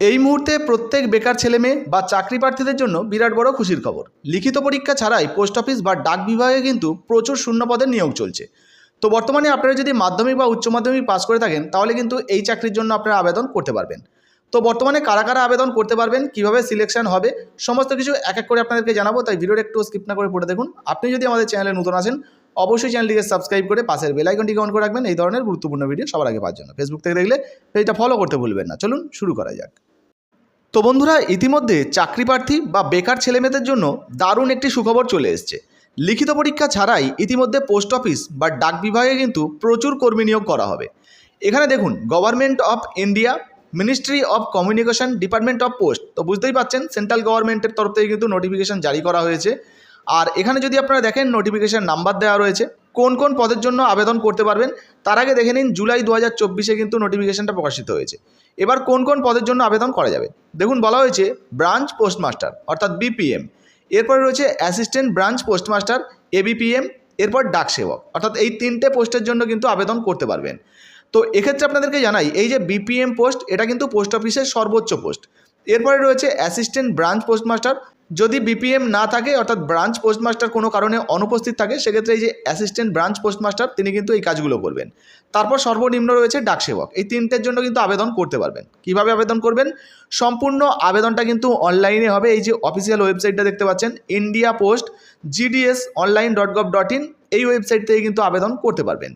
এই মুহূর্তে প্রত্যেক বেকার ছেলে মেয়ে বা চাকরি প্রার্থীদের জন্য বিরাট বড় খুশির খবর। লিখিত পরীক্ষা ছাড়াই পোস্ট অফিস বা ডাক বিভাগে কিন্তু প্রচুর শূন্য পদের নিয়োগ চলছে। তো বর্তমানে আপনারা যদি মাধ্যমিক বা উচ্চ মাধ্যমিক পাস করে থাকেন, তাহলে কিন্তু এই চাকরির জন্য আপনারা আবেদন করতে পারবেন। তো বর্তমানে কারা কারা আবেদন করতে পারবেন, কীভাবে সিলেকশন হবে, সমস্ত কিছু এক এক করে আপনাদেরকে জানাব, তাই ভিডিওটা একটু স্কিপ না করে পড়ে দেখুন। আপনি যদি আমাদের চ্যানেলে নতুন আছেন, অবশ্যই চ্যানেলটিকে সাবস্ক্রাইব করে পাশের বেল আইকনটিকে অন করে রাখবেন। এই ধরনের গুরুত্বপূর্ণ ভিডিও সবার আগে পাওয়ার জন্য। ফেসবুক থেকে দেখলে পেজটা ফলো করতে ভুলবেন না। চলুন শুরু করা যাক। তো বন্ধুরা, ইতিমধ্যে চাকরি প্রার্থী বা বেকার ছেলেমেয়েদের জন্য দারুণ একটি সুখবর চলে এসছে। লিখিত পরীক্ষা ছাড়াই ইতিমধ্যে পোস্ট অফিস বা ডাক বিভাগে কিন্তু প্রচুর কর্মী নিয়োগ করা হবে। এখানে দেখুন government of India ministry of communication department of post তো বুঝতেই পাচ্ছেন সেন্ট্রাল গভর্নমেন্টের তরফ থেকে কিন্তু নোটিফিকেশন জারি করা হয়েছে। আর এখানে যদি আপনারা দেখেন নোটিফিকেশন নাম্বার দেওয়া রয়েছে। কোন কোন পদের জন্য আবেদন করতে পারবেন, তার আগে দেখে নিন জুলাই দু হাজার চব্বিশে কিন্তু নোটিফিকেশনটা প্রকাশিত হয়েছে। এবার কোন কোন পদের জন্য আবেদন করা যাবে? দেখুন, বলা হয়েছে ব্রাঞ্চ পোস্টমাস্টার অর্থাৎ বিপিএম এরপরে রয়েছে অ্যাসিস্ট্যান্ট ব্রাঞ্চ পোস্টমাস্টার এবিপিএম এরপর ডাক সেবক। অর্থাৎ এই তিনটে পোস্টের জন্য কিন্তু আবেদন করতে পারবেন। তো এক্ষেত্রে আপনাদেরকে জানাই, এই যে বিপিএম পোস্ট এটা কিন্তু পোস্ট অফিসের সর্বোচ্চ পোস্ট এরপরে রয়েছে অ্যাসিস্ট্যান্ট ব্রাঞ্চ পোস্টমাস্টার যদি বিপিএম না থাকে, অর্থাৎ ব্রাঞ্চ পোস্টমাস্টার কোনো কারণে অনুপস্থিত থাকে, সেক্ষেত্রে এই যে অ্যাসিস্ট্যান্ট ব্রাঞ্চ পোস্টমাস্টার তিনি কিন্তু এই কাজগুলো করবেন। তারপর সর্বনিম্ন রয়েছে ডাকসেবক এই তিনটের জন্য কিন্তু আবেদন করতে পারবেন। কীভাবে আবেদন করবেন? সম্পূর্ণ আবেদনটা কিন্তু অনলাইনে হবে। এই যে অফিসিয়াল ওয়েবসাইটটা দেখতে পাচ্ছেন India post GDS online dot gov dot in এই ওয়েবসাইট থেকে কিন্তু আবেদন করতে পারবেন।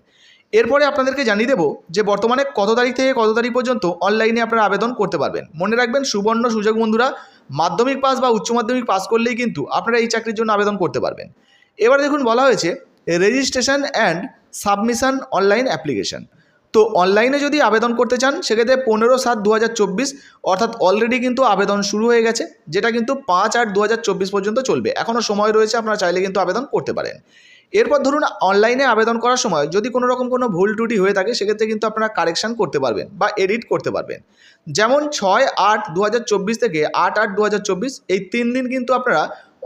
এরপরে আপনাদেরকে জানিয়ে দেবো যে বর্তমানে কত তারিখ থেকে কত তারিখ পর্যন্ত অনলাইনে আপনারা আবেদন করতে পারবেন। মনে রাখবেন, সুবর্ণ সুযোগ বন্ধুরা মাধ্যমিক পাস বা উচ্চ মাধ্যমিক পাস করলেই কিন্তু আপনারা এই চাকরির জন্য আবেদন করতে পারবেন। এবার দেখুন বলা হয়েছে registration and submission online application তো অনলাইনে যদি আবেদন করতে চান, সেক্ষেত্রে পনেরো সাত দু অর্থাৎ অলরেডি কিন্তু আবেদন শুরু হয়ে গেছে, যেটা কিন্তু পাঁচ আট দু পর্যন্ত চলবে। এখনও সময় রয়েছে, আপনারা চাইলে কিন্তু আবেদন করতে পারেন। এরপর ধরুন অনলাইনে আবেদন করার সময় যদি কোনো রকম কোনো ভুল ত্রুটি হয়ে থাকে, সেক্ষেত্রে কিন্তু আপনারা কারেকশান করতে পারবেন বা এডিট করতে পারবেন। যেমন ছয় আট দু থেকে আট আট দু এই তিন দিন কিন্তু আপনারা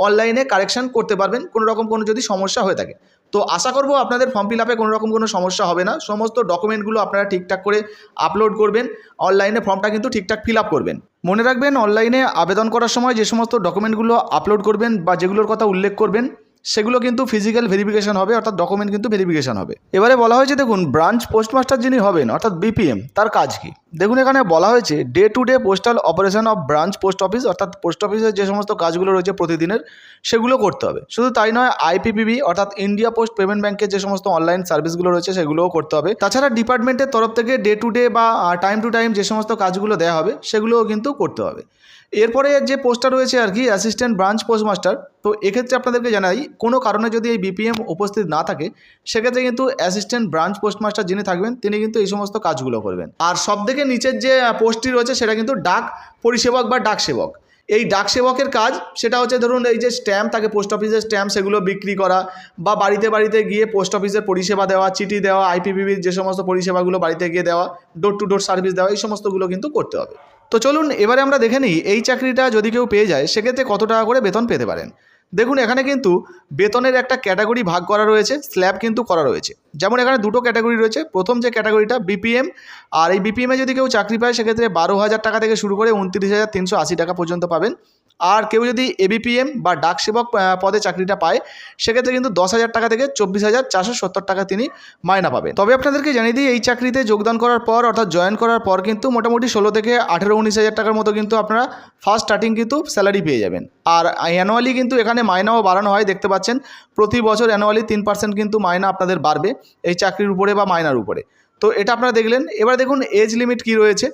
অনলাইনে কারেকশান করতে পারবেন, কোনো রকম কোনো যদি সমস্যা হয়ে থাকে। তো আশা করব আপনাদের ফর্ম ফিল আপে কোনো রকম কোনো সমস্যা হবে না। সমস্ত ডকুমেন্টগুলো আপনারা ঠিকঠাক করে আপলোড করবেন অনলাইনে ফর্মটা কিন্তু ঠিকঠাক ফিল আপ করবেন। মনে রাখবেন অনলাইনে আবেদন করার সময় যে সমস্ত ডকুমেন্টগুলো আপলোড করবেন বা যেগুলোর কথা উল্লেখ করবেন সেগুলো কিন্তু ফিজিক্যাল ভেরিফিকেশন হবে, অর্থাৎ ডকুমেন্ট কিন্তু ভেরিফিকেশন হবে। এবারে বলা হয়েছে, দেখুন ব্রাঞ্চ পোস্টমাস্টার যিনি হবেন, অর্থাৎ বিপিএম তার কাজ কি? দেখুন, এখানে বলা হয়েছে day to day postal operation of branch post office অর্থাৎ পোস্ট অফিসের যে সমস্ত কাজগুলো রয়েছে প্রতিদিনের, সেগুলো করতে হবে। শুধু তাই নয় আইপিপিবি অর্থাৎ ইন্ডিয়া পোস্ট পেমেন্ট ব্যাংকের যে সমস্ত অনলাইন সার্ভিসগুলো রয়েছে, সেগুলোও করতে হবে। তাছাড়া ডিপার্টমেন্টের তরফ থেকে ডে টু ডে বা টাইম টু টাইম যে সমস্ত কাজগুলো দেওয়া হবে, সেগুলোও কিন্তু করতে হবে। এরপরে যে পোস্টটা রয়েছে আর কি অ্যাসিস্ট্যান্ট ব্রাঞ্চ পোস্টমাস্টার তো এক্ষেত্রে আপনাদেরকে জানাই, কোনো কারণে যদি এই বিপিএম উপস্থিত না থাকে, সেক্ষেত্রে কিন্তু অ্যাসিস্ট্যান্ট ব্রাঞ্চ পোস্টমাস্টার যিনি থাকবেন, তিনি কিন্তু এই সমস্ত কাজগুলো করবেন। আর সব থেকে নিচের যে পোস্টটি রয়েছে, সেটা কিন্তু ডাক পরিষেবক বা ডাক সেবক। এই ডাক সেবকের কাজ, সেটা হচ্ছে ধরুন, এই যে স্ট্যাম্প থাকে পোস্ট অফিসের স্ট্যাম্প সেগুলো বিক্রি করা বা বাড়িতে বাড়িতে গিয়ে পোস্ট অফিসের পরিষেবা দেওয়া, চিঠি দেওয়া আইপিপিবির যে সমস্ত পরিষেবাগুলো বাড়িতে গিয়ে দেওয়া ডোর টু ডোর সার্ভিস দেওয়া, এই সমস্তগুলো কিন্তু করতে হবে। তো চলুন, এবারে আমরা দেখে নিই এই চাকরিটা যদি কেউ পেয়ে যায়, সেক্ষেত্রে কত টাকা করে বেতন পেতে পারেন। দেখুন, এখানে কিন্তু বেতনের একটা ক্যাটাগরি ভাগ করা রয়েছে, স্ল্যাব কিন্তু করা রয়েছে। যেমন এখানে দুটো ক্যাটাগরি রয়েছে, প্রথম যে ক্যাটাগরিটা বিপিএম, আর এই বিপিএমে যদি কেউ চাকরি পায়, সেক্ষেত্রে বারো হাজার টাকা থেকে শুরু করে উনত্রিশ হাজার তিনশো আশি টাকা পর্যন্ত পাবেন। আর কেউ যদি এবিপিএম বা ডাক সেবক পদে চাকরিটা পায়, সেক্ষেত্রে কিন্তু দশ হাজার টাকা থেকে চব্বিশ হাজার চারশো সত্তর টাকা তিনি মায়না পাবেন। তবে আপনাদেরকে জানিয়ে দিই, এই চাকরিতে যোগদান করার পর, অর্থাৎ জয়েন করার পর কিন্তু মোটামুটি ষোলো থেকে আঠেরো, উনিশ হাজার টাকার মতো কিন্তু আপনারা ফার্স্ট স্টার্টিং কিন্তু স্যালারি পেয়ে যাবেন। আর অ্যানুয়ালি কিন্তু এখানে মায়নাও বাড়ানো হয়, দেখতে পাচ্ছেন প্রতি বছর অ্যানুয়ালি তিন পার্সেন্ট কিন্তু মায়না আপনাদের বাড়বে, এই চাকরির উপরে বা মায়নার উপরে। তো এটা আপনারা দেখলেন। এবার দেখুন এজ লিমিট কী রয়েছে?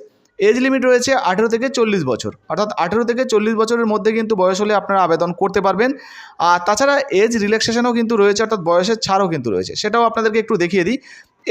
এজ লিমিট রয়েছে আঠেরো থেকে চল্লিশ বছর। অর্থাৎ আঠেরো থেকে চল্লিশ বছরের মধ্যে কিন্তু বয়স হলে আপনারা আবেদন করতে পারবেন। আর তাছাড়া এজ রিল্যাক্সেশনও কিন্তু রয়েছে, অর্থাৎ বয়সের ছাড়ও কিন্তু রয়েছে। সেটাও আপনাদেরকে একটু দেখিয়ে দিই।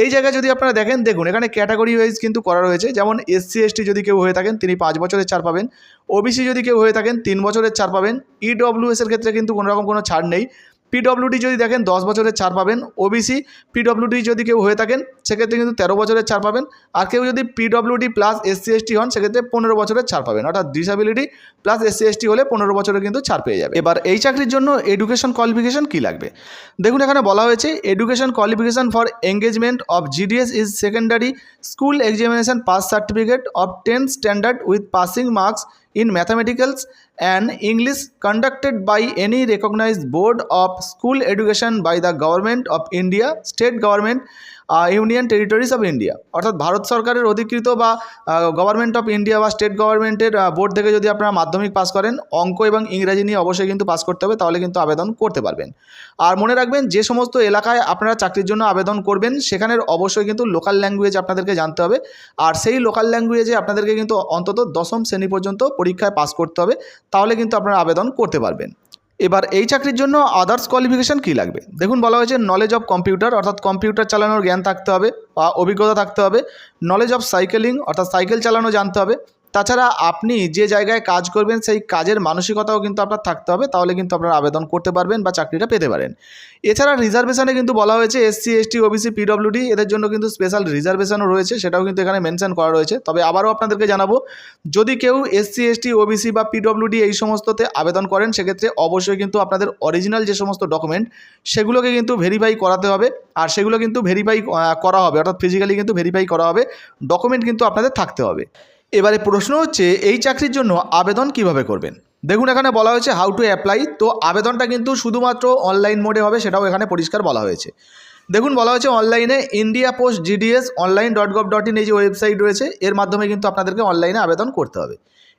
এই জায়গায় যদি আপনারা দেখেন, দেখুন, এখানে ক্যাটাগরি ওয়াইজ কিন্তু করা রয়েছে। যেমন এসসি এসটি যদি কেউ হয়ে থাকেন, তিনি পাঁচ বছরের ছাড় পাবেন। ওবিসি যদি কেউ হয়ে থাকেন, তিন বছরের ছাড় পাবেন। ইডব্লিউএস এর ক্ষেত্রে কিন্তু কোনো রকম কোনো ছাড় নেই। পিডব্লিউডি যদি দেখেন, দশ বছরের ছাড় পাবেন। ওবিসি পিডব্লিউডি যদি কেউ হয়ে থাকেন, সেক্ষেত্রে কিন্তু তেরো বছরের ছাড় পাবেন। আর কেউ যদি পিডব্লিউডি প্লাস এসসি এসটি হন, সেক্ষেত্রে পনেরো বছরের ছাড় পাবেন। অর্থাৎ ডিসাবিলিটি প্লাস এসসি এসটি হলে পনেরো বছরে কিন্তু ছাড় পেয়ে যাবে। এবার এই চাকরির জন্য এডুকেশন কোয়ালিফিকেশন কী লাগবে? দেখুন, এখানে বলা হয়েছে education qualification for engagement of GDS is secondary school examination pass certificate of tenth standard with passing marks in mathematicals and English conducted by any recognized board of school education by the government of India, state government, union union of India অর্থাৎ ভারত সরকারের অধিকৃত বা government of India বা state গভর্নমেন্টের board থেকে যদি আপনারা মাধ্যমিক পাস করেন অঙ্ক এবং ইংরাজি নিয়ে অবশ্যই কিন্তু পাস করতে হবে তাহলে কিন্তু আবেদন করতে পারবেন। আর মনে রাখবেন যে সমস্ত এলাকায় আপনারা চাকরির জন্য আবেদন করবেন সেখানের অবশ্যই কিন্তু লোকাল ল্যাঙ্গুয়েজ আপনাদেরকে জানতে হবে। আর সেই লোকাল ল্যাঙ্গুয়েজে আপনাদেরকে কিন্তু অন্তত দশম শ্রেণি পর্যন্ত পরীক্ষায় পাস করতে হবে, তাহলে কিন্তু আপনারা আবেদন করতে পারবেন। এবার এই চাকরির জন্য আদার্স কোয়ালিফিকেশান কী লাগবে? দেখুন বলা হয়েছে নলেজ অফ কম্পিউটার অর্থাৎ কম্পিউটার চালানোর জ্ঞান থাকতে হবে বা অভিজ্ঞতা থাকতে হবে নলেজ অফ সাইকেলিং অর্থাৎ সাইকেল চালানো জানতে হবে তাছাড়া আপনি যে জায়গায় কাজ করবেন, সেই কাজের মানসিকতাও কিন্তু আপনার থাকতে হবে। তাহলে কিন্তু আপনারা আবেদন করতে পারবেন বা চাকরিটা পেতে পারেন। এছাড়া রিজার্ভেশনে কিন্তু বলা হয়েছে এসসি এসটি ওবিসি পিডব্লিউডি এদের জন্য কিন্তু স্পেশাল রিজার্ভেশনও রয়েছে। সেটাও কিন্তু এখানে মেনশন করা রয়েছে। তবে আবারও আপনাদেরকে জানাব, যদি কেউ এসসি এসটি ওবিসি বা পিডব্লিউডি এই সমস্ততে আবেদন করেন, সেক্ষেত্রে অবশ্যই কিন্তু আপনাদের অরিজিনাল যে সমস্ত ডকুমেন্ট সেগুলোকে কিন্তু ভেরিফাই করাতে হবে। আর সেগুলো কিন্তু ভেরিফাই করা হবে। অর্থাৎ ফিজিক্যালি কিন্তু ভেরিফাই করা হবে। ডকুমেন্ট কিন্তু আপনাদের থাকতে হবে। এবারে প্রশ্ন হচ্ছে, এই চাকরির জন্য আবেদন কীভাবে করবেন? দেখুন, এখানে বলা হয়েছে হাউ টু অ্যাপ্লাই তো আবেদনটা কিন্তু শুধুমাত্র অনলাইন মোডে হবে, সেটাও এখানে পরিষ্কার বলা হয়েছে। দেখুন, বলা হয়েছে অনলাইনে India post GDS online dot gov dot in এই যে ওয়েবসাইট রয়েছে, এর মাধ্যমে কিন্তু আপনাদেরকে অনলাইনে আবেদন করতে হবে।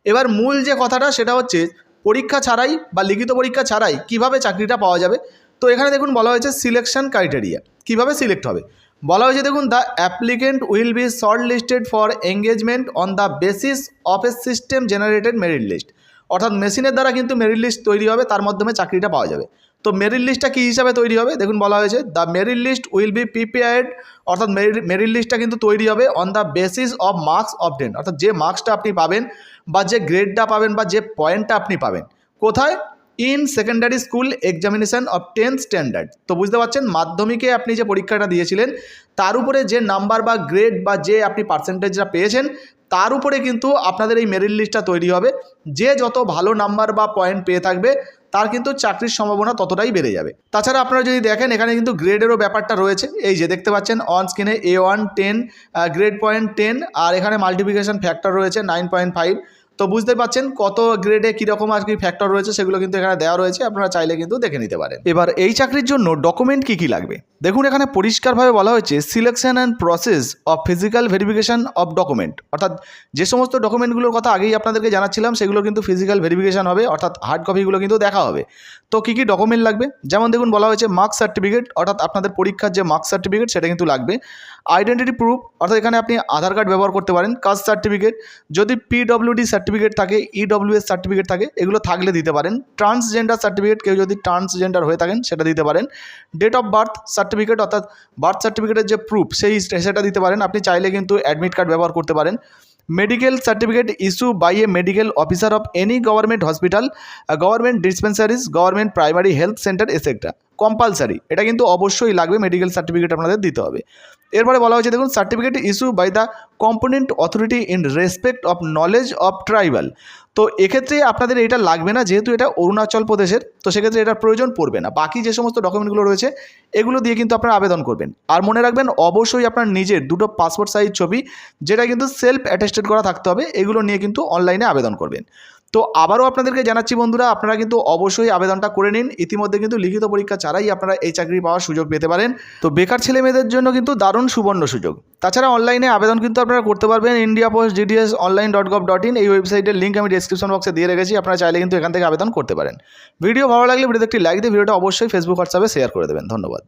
এবার মূল যে কথাটা, সেটা হচ্ছে পরীক্ষা ছাড়াই বা লিখিত পরীক্ষা ছাড়াই কীভাবে চাকরিটা পাওয়া যাবে? তো এখানে দেখুন, বলা হয়েছে সিলেকশন ক্রাইটেরিয়া কীভাবে সিলেক্ট হবে? বলা হয়েছে, দেখুন the applicant will be shortlisted for engagement on the basis of a system generated merit list অর্থাৎ মেশিনের দ্বারা কিন্তু মেরিট লিস্ট তৈরি হবে, তার মাধ্যমে চাকরিটা পাওয়া যাবে। তো মেরিট লিস্টটা কী হিসাবে তৈরি হবে? দেখুন, বলা হয়েছে the merit list will be prepared অর্থাৎ মেরিট লিস্টটা কিন্তু তৈরি হবে on the basis of marks obtain অর্থাৎ যে মার্কসটা আপনি পাবেন, বা যে গ্রেডটা পাবেন, বা যে পয়েন্টটা আপনি পাবেন। কোথায়? In secondary school examination of tenth standard তো বুঝতে পারছেন? মাধ্যমিকে আপনি যে পরীক্ষাটা দিয়েছিলেন, তার উপরে যে নাম্বার বা গ্রেড বা যে আপনি পার্সেন্টেজটা পেয়েছেন, তার উপরে কিন্তু আপনাদের এই মেরিট লিস্টটা তৈরি হবে। যে যত ভালো নাম্বার বা পয়েন্ট পেয়ে থাকবে, তার কিন্তু চাকরির সম্ভাবনা ততটাই বেড়ে যাবে। তাছাড়া আপনারা যদি দেখেন, এখানে কিন্তু গ্রেডেরও ব্যাপারটা রয়েছে। এই যে দেখতে পাচ্ছেন অন স্ক্রিনে A one ten grade point ten আর এখানে মাল্টিপ্লিকেশন ফ্যাক্টর রয়েছে নাইন পয়েন্ট ফাইভ তো বুঝতে পারছেন কত গ্রেডে কীরকম আর কি ফ্যাক্টর রয়েছে সেগুলো কিন্তু এখানে দেওয়া রয়েছে, আপনারা চাইলে কিন্তু দেখে নিতে পারেন। এবার এই চাকরির জন্য ডকুমেন্ট কী কী লাগবে? দেখুন, এখানে পরিষ্কারভাবে বলা হয়েছে selection and process of physical verification of document অর্থাৎ যে সমস্ত ডকুমেন্টগুলোর কথা আগেই আপনাদেরকে জানাচ্ছিলাম, সেগুলো কিন্তু ফিজিক্যাল ভেরিফিকেশন হবে, অর্থাৎ হার্ড কপিগুলো কিন্তু দেখা হবে। তো কী কী ডকুমেন্ট লাগবে? যেমন দেখুন, বলা হয়েছে মার্কস সার্টিফিকেট অর্থাৎ আপনাদের পরীক্ষার যে মার্কস সার্টিফিকেট সেটা কিন্তু লাগবে। আইডেন্টিটি প্রুফ অর্থাৎ এখানে আপনি আধার কার্ড ব্যবহার করতে পারেন কাস্ট সার্টিফিকেট যদি পিডব্লিউডি সার্টিফিকেট থাকে ইডব্লিউএস সার্টিফিকেট থাকে, এগুলো থাকলে দিতে পারেন। ট্রান্সজেন্ডার সার্টিফিকেট কেউ যদি ট্রান্সজেন্ডার হয়ে থাকেন, সেটা দিতে পারেন। ডেট অফ বার্থ সার্টিফিকেট অর্থাৎ বার্থ সার্টিফিকেটের যে প্রুফ সেই সেটা দিতে পারেন। আপনি চাইলে কিন্তু অ্যাডমিট কার্ড ব্যবহার করতে পারেন। Medical certificate issue by a medical officer of any government hospital government dispensaries government primary health centre etcetera compulsory এটা কিন্তু অবশ্যই লাগবে মেডিকেল সার্টিফিকেট আপনাদের দিতে হবে। এরপরে বলা হয়েছে, দেখুন certificate issue by the component authority in respect of knowledge of tribal তো এক্ষেত্রে আপনাদের এটা লাগবে না, যেহেতু এটা অরুণাচল প্রদেশের, তো সেক্ষেত্রে এটার প্রয়োজন পড়বে না। বাকি যে সমস্ত ডকুমেন্টগুলো রয়েছে, এগুলো দিয়ে কিন্তু আপনারা আবেদন করবেন। আর মনে রাখবেন, অবশ্যই আপনার নিজের দুটো পাসপোর্ট সাইজ ছবি, যেটা কিন্তু সেলফ অ্যাটেস্টেড করা থাকতে হবে, এগুলো নিয়ে কিন্তু অনলাইনে আবেদন করবেন। তো আবারও আপনাদেরকে জানাচ্ছি বন্ধুরা, আপনারা কিন্তু অবশ্যই আবেদনটা করে নিন। ইতিমধ্যে কিন্তু লিখিত পরীক্ষা ছাড়াই আপনারা এই চাকরি পাওয়ার সুযোগ পেতে পারেন। তো বেকার ছেলে মেয়েদের জন্য কিন্তু দারুণ সুবর্ণ সুযোগ। তাছাড়া অনলাইনে আবেদন কিন্তু আপনারা করতে পারবেন। India post GDS online dot gov dot in এই ওয়েবসাইটের লিঙ্ক আমি ডিসক্রিপশন বক্সে দিয়ে রেখেছি। আপনারা চাইলে কিন্তু এখান থেকে আবেদন করতে পারেন। ভিডিও ভালো লাগলে ভিডিওতে একটি লাইক দিয়ে ভিডিওটা অবশ্যই ফেসবুক হোয়াটসঅ্যাপে শেয়ার করে দেবেন। ধন্যবাদ।